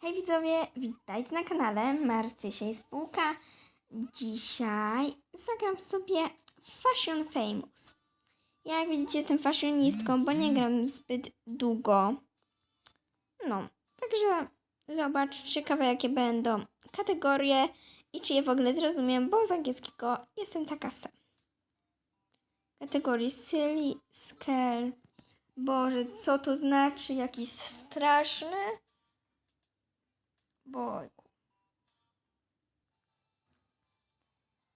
Hej widzowie, witajcie na kanale Marcysia i Spółka. Dzisiaj zagram sobie Fashion Famous. Ja, Jak widzicie jestem fashionistką, bo nie gram zbyt długo. No, także zobacz, ciekawe jakie będą kategorie i czy je w ogóle zrozumiem, bo z angielskiego jestem taka sama. Kategorii silly, scare. Boże, co to znaczy? Jakiś straszny? Bojku.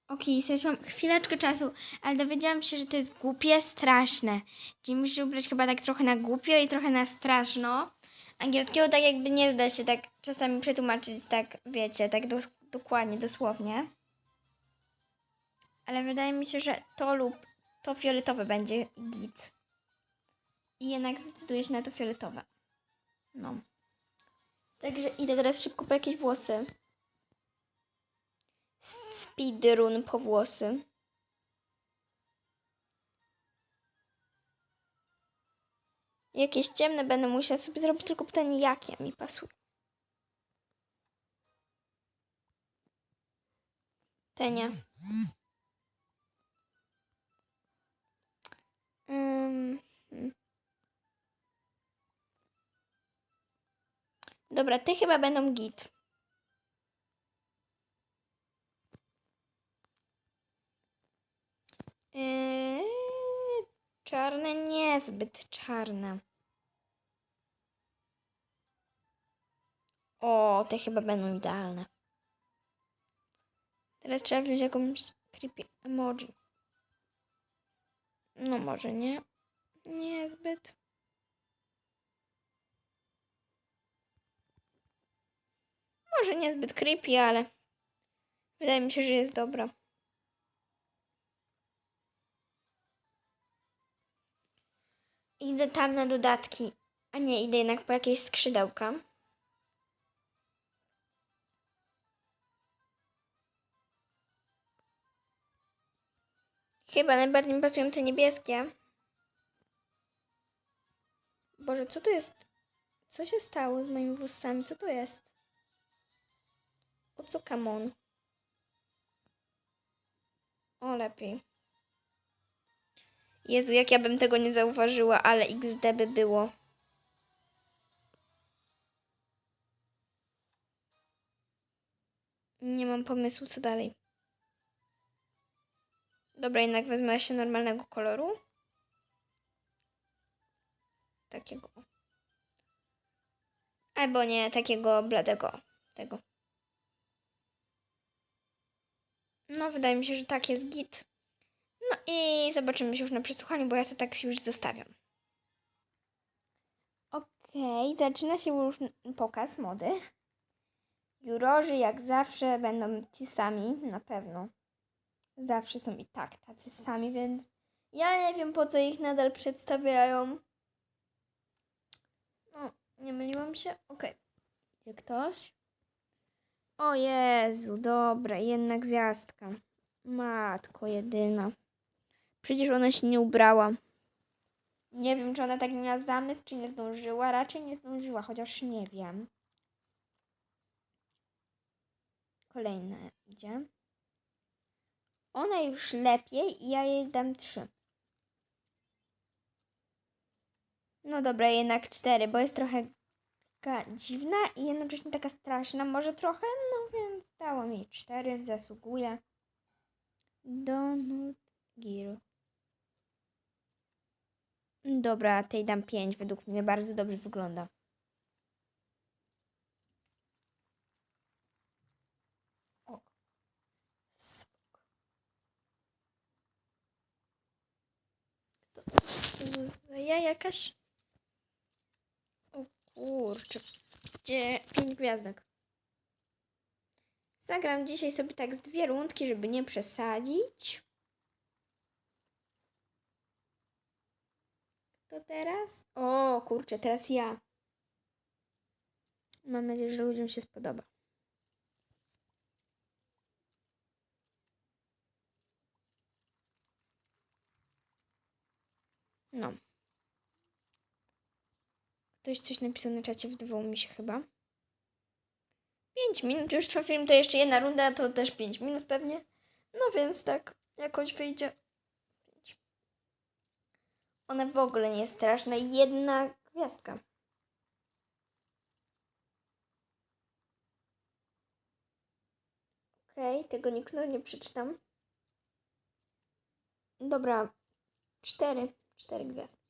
Okej, straciłam chwileczkę czasu, ale dowiedziałam się, że to jest głupie, straszne. Czyli musisz ubrać chyba tak trochę na głupio i trochę na straszno. Angielskiego tak jakby nie da się tak czasami przetłumaczyć tak, wiecie, tak dos- dokładnie, dosłownie. Ale wydaje mi się, że to lub to fioletowe będzie git. I jednak zdecyduję się na to fioletowe. No. Także idę teraz szybko po jakieś włosy. Speedrun po włosy. Jakieś ciemne będę musiała sobie zrobić, tylko pytanie jakie mi pasuje. Te nie. Ym, Dobra, te chyba będą git. Yy, czarne niezbyt czarne. O, te chyba będą idealne. Teraz trzeba wziąć jakąś creepy emoji. No może nie. Niezbyt. Może niezbyt creepy, ale wydaje mi się, że jest dobra. Idę tam na dodatki. A nie, idę jednak po jakieś skrzydełka. Chyba najbardziej mi pasują te niebieskie. Boże, co to jest? Co się stało z moimi włosami? Co to jest? O co kamon? O, lepiej. Jezu, jak ja bym tego nie zauważyła, ale XD by było. Nie mam pomysłu, co dalej. Dobra, jednak wezmę się normalnego koloru. Takiego. Albo nie, takiego bladego. Tego. No, wydaje mi się, że tak jest git. No i zobaczymy się już na przesłuchaniu, bo ja to tak już zostawiam. Okej, zaczyna się już pokaz mody. Jurorzy jak zawsze będą ci sami, na pewno. Zawsze są i tak tacy sami, więc ja nie wiem po co ich nadal przedstawiają. No, nie myliłam się? Okej. Gdzie ktoś? O Jezu, dobra, jedna gwiazdka. Matko jedyna. Przecież ona się nie ubrała. Nie wiem, czy ona tak miała zamysł, czy nie zdążyła. Raczej nie zdążyła, chociaż nie wiem. Kolejne idzie. Ona już lepiej i ja jej dam trzy. No dobra, jednak cztery, bo jest trochę taka dziwna i jednocześnie taka straszna. Może trochę, no więc dało mi cztery, zasługuje. Donut Giro. Dobra, tej dam pięć. Według mnie bardzo dobrze wygląda. Ja jakaś? Kurczę. Gdzie pięć gwiazdek? Zagram dzisiaj sobie tak z dwie rundki, żeby nie przesadzić. To teraz? O, kurczę, teraz ja. Mam nadzieję, że ludziom się spodoba. No. Ktoś coś napisał na czacie, wydawało mi się chyba. 5 minut już trwa film, to jeszcze jedna runda, to też 5 minut pewnie. No więc tak, jakoś wyjdzie. One w ogóle nie jest straszne. Jedna gwiazdka. Okej, tego nikogo nie przeczytam. Dobra, cztery. Cztery gwiazdki.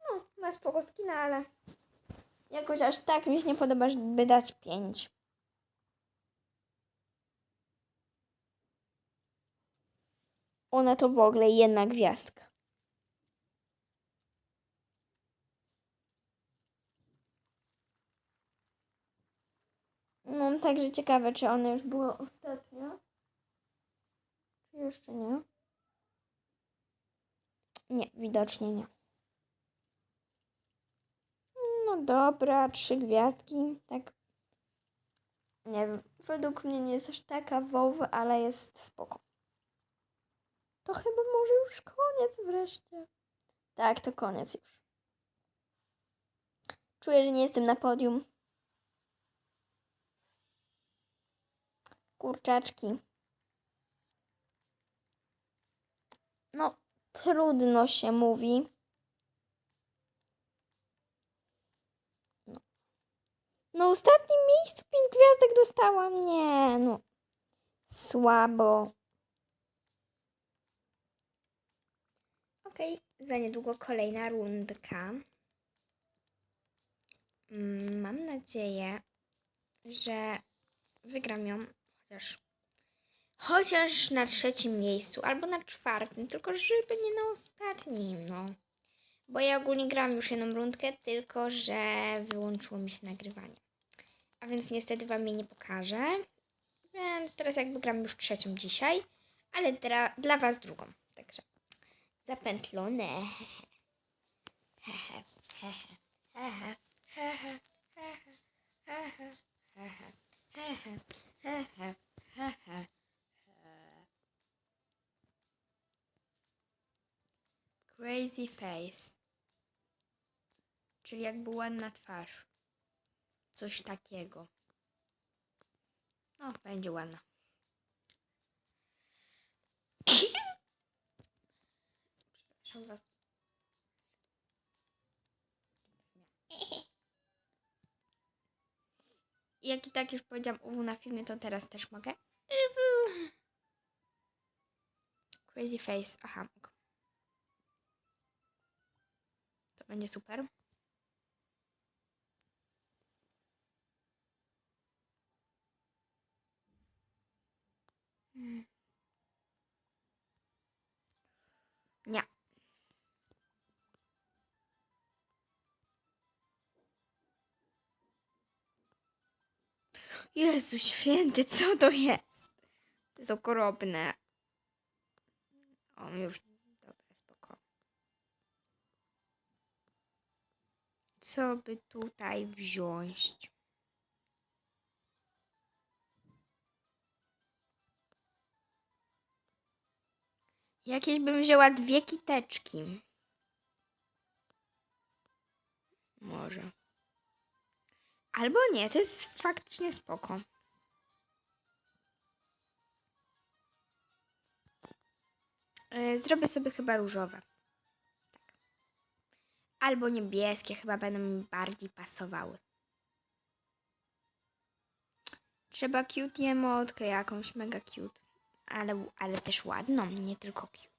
No, ma spoko skina, ale jakoś aż tak mi się nie podoba, żeby dać pięć. Ona to w ogóle jedna gwiazdka. No, także ciekawe, czy one już były ostatnio. Czy jeszcze nie? Nie, widocznie nie. No dobra, trzy gwiazdki, tak. Nie wiem, według mnie nie jest aż taka wow, ale jest spoko. To chyba może już koniec wreszcie. Tak, to koniec już. Czuję, że nie jestem na podium. Kurczaczki. No, trudno się mówi. No ostatnim miejscu pięć gwiazdek dostałam. Nie, no. Słabo. Okej, za niedługo kolejna rundka. Mm, Mam nadzieję, że wygram ją chociaż, chociaż na trzecim miejscu albo na czwartym, tylko żeby nie na ostatnim, no. Bo ja ogólnie grałam już jedną rundkę, tylko że wyłączyło mi się nagrywanie a więc niestety Wam jej nie pokażę. Więc teraz jakby gram już trzecią dzisiaj, ale dla, dla Was drugą. Także zapętlone. Crazy face, czyli jakby ładna twarz. Coś takiego. No, będzie ładna. Przepraszam was. Jak i tak już powiedziałam uwu na filmie, to teraz też mogę. Crazy face. Aha. To będzie super. Nie. Jezu święty, co to jest? To jest okropne. O, już. Dobra, spoko. Co by tutaj wziąć? Jakieś bym wzięła dwie kiteczki. Może. Albo nie, to jest faktycznie spoko. E, Zrobię sobie chyba różowe. Tak. Albo niebieskie, chyba będą mi bardziej pasowały. Trzeba cute emotkę jakąś, mega cute. Ale, ale też ładną, nie tylko cute.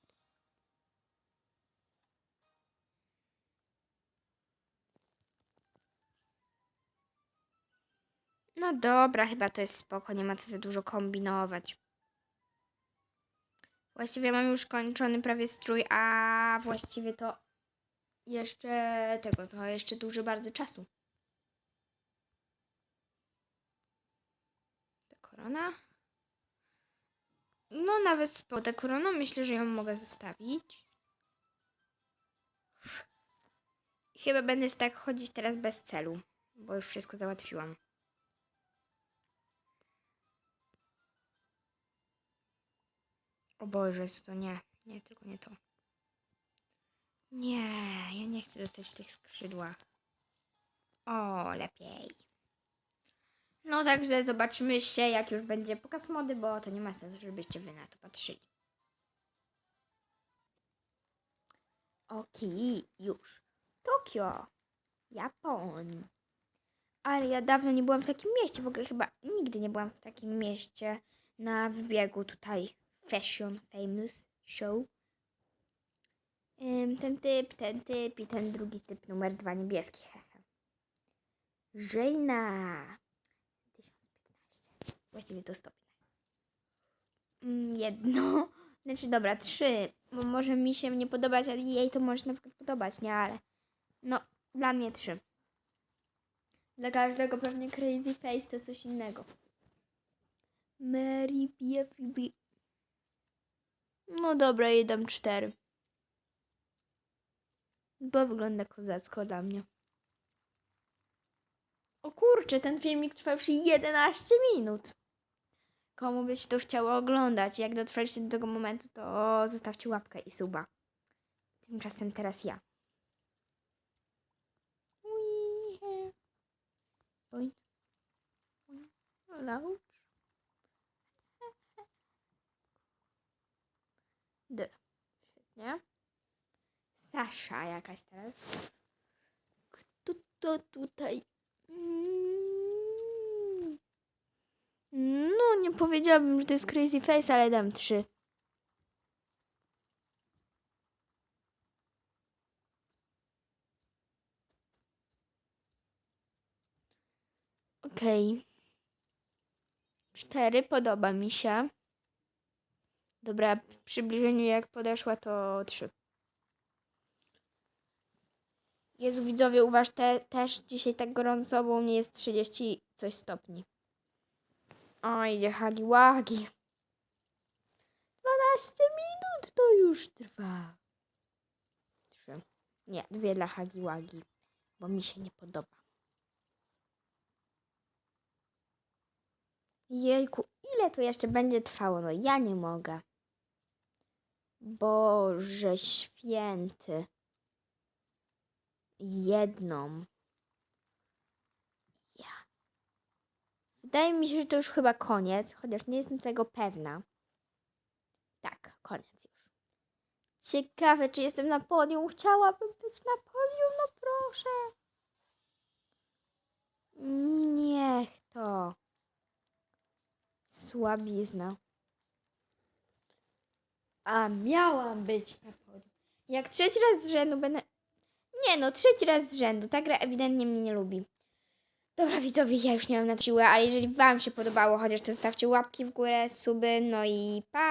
No dobra, chyba to jest spoko, nie ma co za dużo kombinować. Właściwie mam już kończony prawie strój, a właściwie to jeszcze tego, to jeszcze dużo bardzo czasu. Ta korona. No nawet spoko. Ta korona myślę, że ją mogę zostawić. Chyba będę tak chodzić teraz bez celu, bo już wszystko załatwiłam. O Boże, to nie. Nie, tylko nie to. Nie, ja nie chcę zostać w tych skrzydłach. O, lepiej. No także zobaczymy się, jak już będzie pokaz mody, bo to nie ma sensu, żebyście wy na to patrzyli. Okej, już. Tokio. Japon. Ale ja dawno nie byłam w takim mieście, w ogóle chyba nigdy nie byłam w takim mieście na wybiegu tutaj Fashion Famous Show. Ten typ, ten typ i ten drugi typ, numer dwa niebieski. Żejna. 1015. Właściwie to 115. Mm, Jedno. Znaczy dobra, trzy. Bo może mi się nie podobać, ale jej to może na przykład podobać, nie? Ale no, dla mnie trzy. Dla każdego pewnie Crazy Face to coś innego. Mary BFB. No dobra, jej cztery. Bo wygląda kozacko dla mnie. O kurczę, ten filmik trwa już 11 minut. Komu by się to chciało oglądać? Jak dotrwaliście do tego momentu, to zostawcie łapkę i suba. Tymczasem teraz ja. Point. Launch. D. Świetnie. Sasza jakaś teraz. Kto to tutaj? Mm. No, nie powiedziałabym, że to jest Crazy Face, ale dam trzy. Okej. Cztery podoba mi się. Dobra, w przybliżeniu jak podeszła to trzy. Jezu, widzowie, uważ, te, też dzisiaj tak gorąco, bo u mnie jest 30 coś stopni. O, idzie hagi wagi. 12 minut to już trwa. Trzy. Nie, dwie dla hagi wagi, bo mi się nie podoba. Jejku, ile to jeszcze będzie trwało? No ja nie mogę. Boże święty. Jedną. Ja. Wydaje mi się, że to już chyba koniec, chociaż nie jestem tego pewna. Tak, koniec już. Ciekawe, czy jestem na podium. Chciałabym być na podium, no proszę. Niech to. Słabizna. A miałam być na podium. Jak trzeci raz z rzędu będę. Nie no, trzeci raz z rzędu. Ta gra ewidentnie mnie nie lubi. Dobra widzowie, ja już nie mam na siłę, ale jeżeli wam się podobało, chociaż to zostawcie łapki w górę, suby, no i pa!